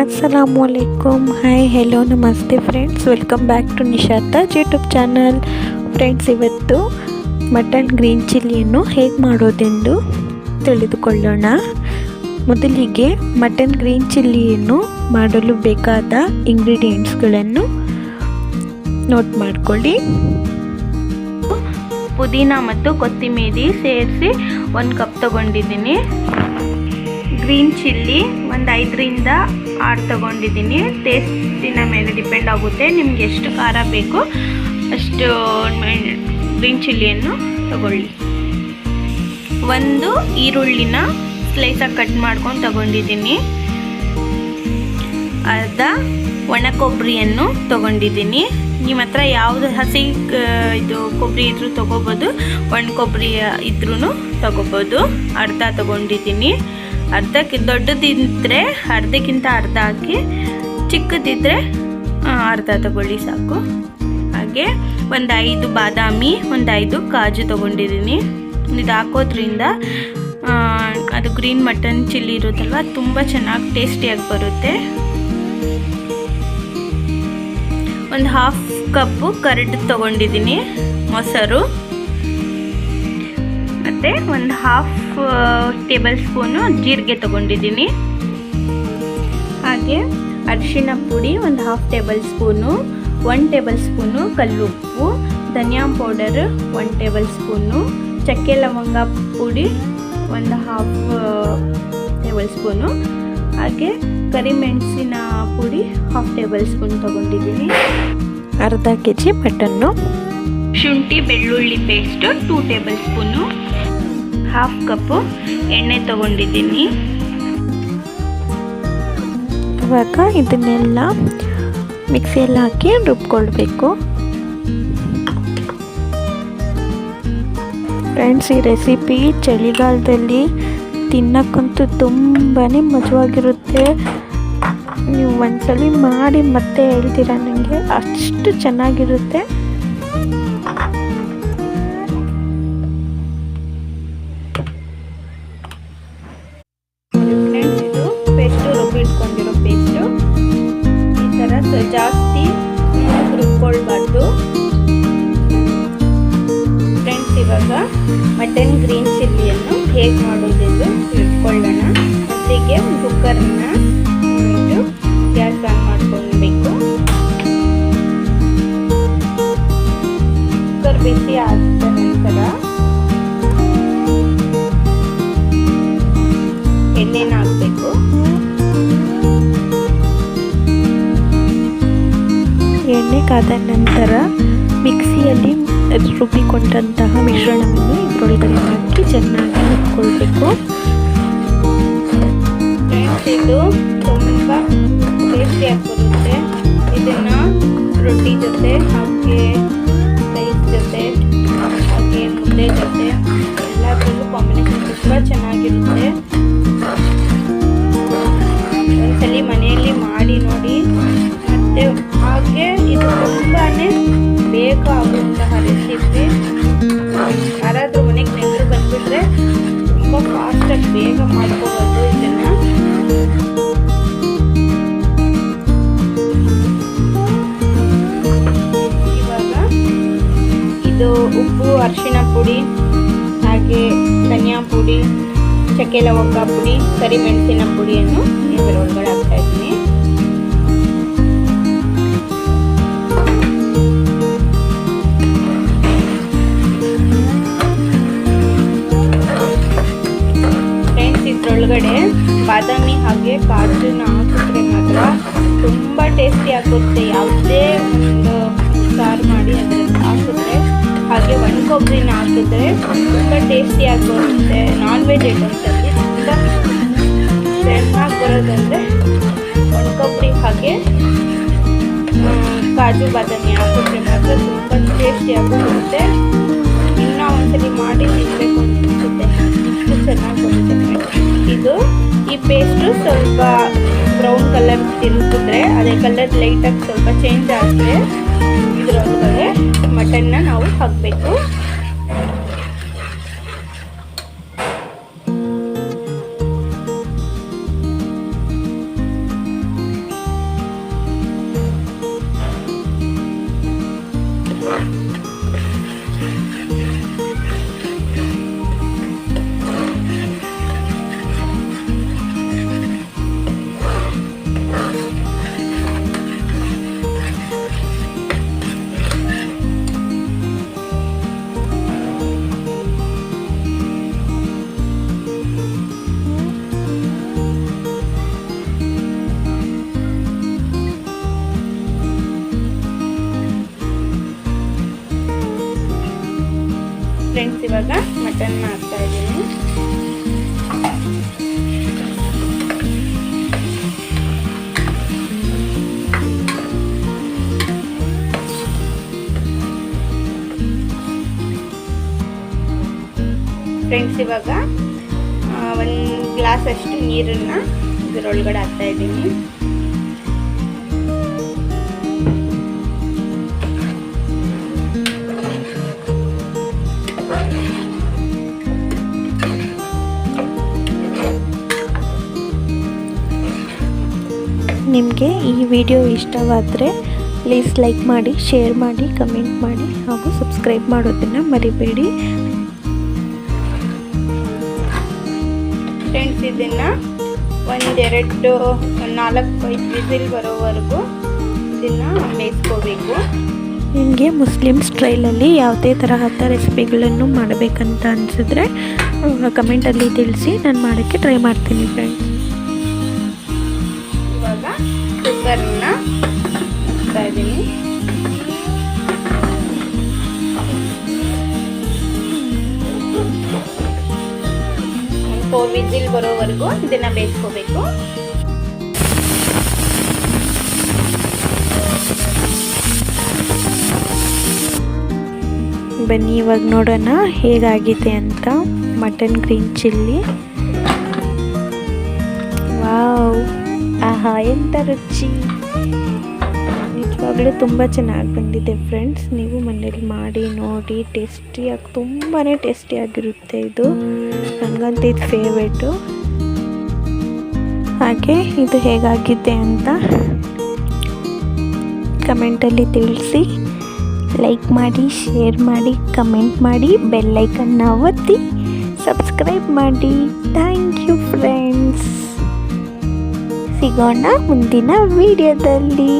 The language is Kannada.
ಅಸ್ಸಲಾಮು ಅಲೈಕುಮ್ ಹಾಯ್ ಹೆಲೋ ನಮಸ್ತೆ friends welcome back to Nishataj YouTube channel friends ಇವತ್ತು ಮಟನ್ ಗ್ರೀನ್ ಚಿಲ್ಲಿಯನ್ನು ಹೇಗೆ ಮಾಡೋದೆಂದು ತಿಳಿದುಕೊಳ್ಳೋಣ. ಮೊದಲಿಗೆ ಮಟನ್ ಗ್ರೀನ್ ಚಿಲ್ಲಿಯನ್ನು ಮಾಡಲು ಬೇಕಾದ ಇಂಗ್ರೀಡಿಯೆಂಟ್ಸ್ಗಳನ್ನು ನೋಟ್ ಮಾಡಿಕೊಳ್ಳಿ. ಪುದೀನ ಮತ್ತು ಕೊತ್ತಿಮೀರಿ ಸೇರಿಸಿ ಒಂದು ಕಪ್ ತಗೊಂಡಿದ್ದೀನಿ. ಗ್ರೀನ್ ಚಿಲ್ಲಿ ಒಂದು ಐದರಿಂದ ಆರು ತಗೊಂಡಿದ್ದೀನಿ. ಟೇಸ್ಟಿನ ಮೇಲೆ ಡಿಪೆಂಡ್ ಆಗುತ್ತೆ ನಿಮ್ಗೆ ಎಷ್ಟು ಖಾರ ಬೇಕು, ಅಷ್ಟು ಗ್ರೀನ್ ಚಿಲ್ಲಿಯನ್ನು ತಗೊಳ್ಳಿ. ಒಂದು ಈರುಳ್ಳಿನ ಸ್ಲೈಸಾಗಿ ಕಟ್ ಮಾಡ್ಕೊಂಡು ತಗೊಂಡಿದ್ದೀನಿ. ಅರ್ಧ ಒಣ ಕೊಬ್ಬರಿಯನ್ನು ತಗೊಂಡಿದ್ದೀನಿ. ನಿಮ್ಮ ಹತ್ರ ಯಾವುದು ಹಸಿ ಇದು ಕೊಬ್ಬರಿ ಇದ್ರೂ ತೊಗೋಬೋದು ಒಣ ಕೊಬ್ಬರಿ ಇದ್ರೂ ತೊಗೋಬೋದು. ಅರ್ಧ ತಗೊಂಡಿದ್ದೀನಿ. ಅರ್ಧಕ್ಕೆ ದೊಡ್ಡದಿದ್ದರೆ ಅರ್ಧಕ್ಕಿಂತ ಅರ್ಧ ಹಾಕಿ ಚಿಕ್ಕದಿದ್ದರೆ ಅರ್ಧ ತಗೊಳ್ಳಿ ಸಾಕು. ಹಾಗೆ ಒಂದು ಐದು ಬಾದಾಮಿ, ಒಂದು ಐದು ಕಾಜು ತೊಗೊಂಡಿದ್ದೀನಿ. ಇದು ಹಾಕೋದ್ರಿಂದ ಅದು ಗ್ರೀನ್ ಮಟನ್ ಚಿಲ್ಲಿ ಇರುತ್ತಲ್ವ ತುಂಬ ಚೆನ್ನಾಗಿ ಟೇಸ್ಟಿಯಾಗಿ ಬರುತ್ತೆ. ಒಂದು ಹಾಫ್ ಕಪ್ಪು ಕರ್ಡ್ ತೊಗೊಂಡಿದ್ದೀನಿ ಮೊಸರು. ಮತ್ತು ಒಂದು ಹಾಫ್ ಟೇಬಲ್ ಸ್ಪೂನು ಜೀರಿಗೆ ತೊಗೊಂಡಿದ್ದೀನಿ. ಹಾಗೆ ಅರಿಶಿನ ಪುಡಿ ಒಂದು half tablespoon one tablespoon ಕಲ್ಲುಪ್ಪು ಧನಿಯಾ ಪೌಡರ್ ಒನ್ ಟೇಬಲ್ ಸ್ಪೂನು ಚಕ್ಕೆ ಲವಂಗ ಪುಡಿ ಒಂದು ಹಾಫ್ ಟೇಬಲ್ ಸ್ಪೂನು ಹಾಗೆ ಕರಿಮೆಣಸಿನ ಪುಡಿ ಹಾಫ್ ಟೇಬಲ್ ಸ್ಪೂನ್ ತೊಗೊಂಡಿದ್ದೀನಿ. ಅರ್ಧ ಕೆ ಜಿ ಮಟನ್ನು ಶುಂಠಿ ಬೆಳ್ಳುಳ್ಳಿ paste two tablespoon half cup ಎಣ್ಣೆ ತಗೊಂಡಿದ್ದೀನಿ. ಇವಾಗ ಇದನ್ನೆಲ್ಲ ಮಿಕ್ಸಿಯಲ್ಲಿ ಹಾಕಿ ರುಬ್ಕೊಳ್ಬೇಕು. ಫ್ರೆಂಡ್ಸ್, ಈ ರೆಸಿಪಿ ಚಳಿಗಾಲದಲ್ಲಿ ತಿನ್ನಕ್ಕಂತೂ ತುಂಬಾ ಮಜವಾಗಿರುತ್ತೆ. ನೀವು ಒಂದ್ಸಲಿ ಮಾಡಿ ಮತ್ತೆ ಹೇಳ್ತೀರಾ ನನಗೆ? ಅಷ್ಟು ಚೆನ್ನಾಗಿರುತ್ತೆ. ಹೇಗೆ ಮಾಡೋದೆಂದು ತಿಳ್ಕೊಳ್ಳೋಣ ಮೊದಲಿಗೆ ಕುಕ್ಕರ್ನ ಇದು ಗ್ಯಾಸ್ ಆನ್ ಮಾಡ್ಕೊಳ್ಬೇಕು. ಕುಕ್ಕರ್ ಬಿಸಿ ಆದ ನಂತರ ಎಣ್ಣೆನ ಹಾಕಬೇಕು. ಎಣ್ಣೆ ಕಾದ ನಂತರ ಮಿಕ್ಸಿಯಲ್ಲಿ ರುಬ್ಬಿಕೊಂಡಂತಹ ಮಿಶ್ರಣವನ್ನು ಇದರೊಳಗಡೆ ಹಾಕಿ ಚೆನ್ನಾಗಿ ರೊಟ್ಟಿ ಜೊತೆ ಹಾಗೆ ರೈಸ್ ಜೊತೆ, ಹಾಗೆ ಮುದ್ದೆ ಜೊತೆ, ಎಲ್ಲದರಲ್ಲೂ ಕಾಂಬಿನೇಷನ್ ತುಂಬ ಚೆನ್ನಾಗಿರುತ್ತೆ. ಒಂದ್ಸಲಿ ಮನೆಯಲ್ಲಿ ಮಾಡಿ ನೋಡಿ. ಮತ್ತು ಹಾಗೆ ಇದು ತುಂಬಾ ಬೇಗ ಆಗುವಂತಹ ರೆಸಿಪಿ ಯಾರಾದರೂ ಮನೆಗೆ ನೆಂಟರು ಬಂದುಬಿಟ್ರೆ ತುಂಬ ಫಾಸ್ಟಾಗಿ ಬೇಗ ಮಾಡ್ಕೋಬೋದು ಇದನ್ನು. ಉಪ್ಪು, ಅರಿಶಿಣ ಪುಡಿ, ಹಾಗೆ ಧನಿಯಾ ಪುಡಿ ಚಕ್ಕೆ ಲವಂಗ ಪುಡಿ, ಕರಿಮೆಣಸಿನ ಪುಡಿಯನ್ನು ಇದರೊಳಗಡೆ ಹಾಕ್ತಾ ಇದ್ದೀನಿ. ಫ್ರೆಂಡ್ಸ್ ಇದ್ರೊಳಗಡೆ ಬಾದಾಮಿ ಹಾಗೆ ಕಾಜುನ ಹಾಕಿದ್ರೆ ಮಾತ್ರ ತುಂಬ ಟೇಸ್ಟಿ ಆಗುತ್ತೆ. ಯಾವುದೇ ಒಂದು ಸಾರು ಮಾಡಿ ಅದರಲ್ಲಿ ಹಾಕಿದ್ರೆ ಹಾಗೆ ಒಣ ಕೊಬ್ಬರಿನ ಹಾಕಿದ್ರೆ ತುಂಬ ಟೇಸ್ಟಿಯಾಗಿ ಬರುತ್ತೆ ನಾನ್ ವೆಜ್ ಐಟಮ್ಸಲ್ಲಿ ತುಂಬ ಚೆನ್ನಾಗಿ ಬರೋದಂದರೆ ಒಣ ಕೊಬ್ಬರಿ ಹಾಗೆ ಕಾಜು, ಬಾದಾಮಿ ಹಾಕಿದ್ರೆ ಮಾತ್ರ ತುಂಬ ಟೇಸ್ಟಿಯಾಗಿ ಬರುತ್ತೆ ಇನ್ನೂ ಒಂದ್ಸರಿ ಮಾಡಿ ತಿನ್ನಬೇಕು ಅನಿಸುತ್ತೆ. ಇಷ್ಟು ಚೆನ್ನಾಗಿ ಬರುತ್ತೆ ಇದು ಈ ಪೇಸ್ಟು ಸ್ವಲ್ಪ ಬ್ರೌನ್ ಕಲರ್ ತಿರುಗಿದ್ರೆ ಅದೇ ಕಲರ್ ಲೈಟಾಗಿ ಸ್ವಲ್ಪ ಚೇಂಜ್ ಆದರೆ ಇದರೊಳಗಡೆ ಮಟನ್ನ ನಾವು ಹಾಕಬೇಕು. ಫ್ರೆಂಡ್ಸ್ ಇವಾಗ ಮಟನ್ ಮಾಡ್ತಾ ಇದ್ದೀನಿ. ಫ್ರೆಂಡ್ಸ್ ಇವಾಗ ಒಂದು ಗ್ಲಾಸ್ ಅಷ್ಟು ನೀರನ್ನು ಇದರೊಳಗಡೆ ಹಾಕ್ತಾ ಇದ್ದೀನಿ. ನಿಮಗೆ ಈ ವಿಡಿಯೋ ಇಷ್ಟವಾದರೆ ಪ್ಲೀಸ್ ಲೈಕ್ ಮಾಡಿ ಶೇರ್ ಮಾಡಿ ಕಮೆಂಟ್ ಮಾಡಿ ಹಾಗೂ ಸಬ್ಸ್ಕ್ರೈಬ್ ಮಾಡೋದನ್ನು ಮರಿಬೇಡಿ. ಫ್ರೆಂಡ್ಸ್ ಇದನ್ನು ಒಂದೆರಡು ಒಂದು ನಾಲ್ಕು ಐದು ವಿಸಿಲ್ ಬರೋವರೆಗೂ ಇದನ್ನು ಬೇಯಿಸ್ಕೋಬೇಕು ನಿಮಗೆ ಮುಸ್ಲಿಮ್ ಸ್ಟೈಲಲ್ಲಿ ಯಾವುದೇ ತರಹದ ರೆಸಿಪಿಗಳನ್ನು ಮಾಡಬೇಕಂತ ಅನಿಸಿದ್ರೆ ಕಮೆಂಟಲ್ಲಿ ತಿಳಿಸಿ ನಾನು ಮಾಡೋಕ್ಕೆ ಟ್ರೈ ಮಾಡ್ತೀನಿ ಫ್ರೆಂಡ್ಸ್ ಕುಕ್ಕರ್ನ ಹಾಕ್ತಾ ಇದ್ದೀನಿ. ಫೋರ್ ಬರೋವರೆಗೂ ಇದನ್ನು ಬೇಯಿಸ್ಕೋಬೇಕು. ಬನ್ನಿ, ಇವಾಗ ನೋಡೋಣ ಹೇಗಾಗಿದೆ ಅಂತ. ಮಟನ್ ಗ್ರೀನ್ ಚಿಲ್ಲಿ ವಾವ್ ಆಹಾ ಎಂಥ ರುಚಿ. ನಿಜವಾಗ್ಲೂ ತುಂಬ ಚೆನ್ನಾಗಿ ಬಂದಿದೆ ಫ್ರೆಂಡ್ಸ್ ನೀವು ಮನೇಲಿ ಮಾಡಿ, ನೋಡಿ ಟೇಸ್ಟಿಯಾಗಿ ತುಂಬಾ ಟೇಸ್ಟಿಯಾಗಿರುತ್ತೆ ಇದು. ನನಗಂತೂ ಇದು ಫೇವ್ರೇಟು ಹಾಗೆ ಇದು ಹೇಗಾಗಿದೆ ಅಂತ ಕಮೆಂಟಲ್ಲಿ ತಿಳಿಸಿ. ಲೈಕ್ ಮಾಡಿ ಶೇರ್ ಮಾಡಿ ಕಮೆಂಟ್ ಮಾಡಿ ಬೆಲ್ಲೈಕನ್ನ ಒತ್ತಿ ಸಬ್ಸ್ಕ್ರೈಬ್ ಮಾಡಿ. ಥ್ಯಾಂಕ್ ಯು ಫ್ರೆಂಡ್ಸ್ ಸಿಗೋಣ ಮುಂದಿನ ವಿಡಿಯೋದಲ್ಲಿ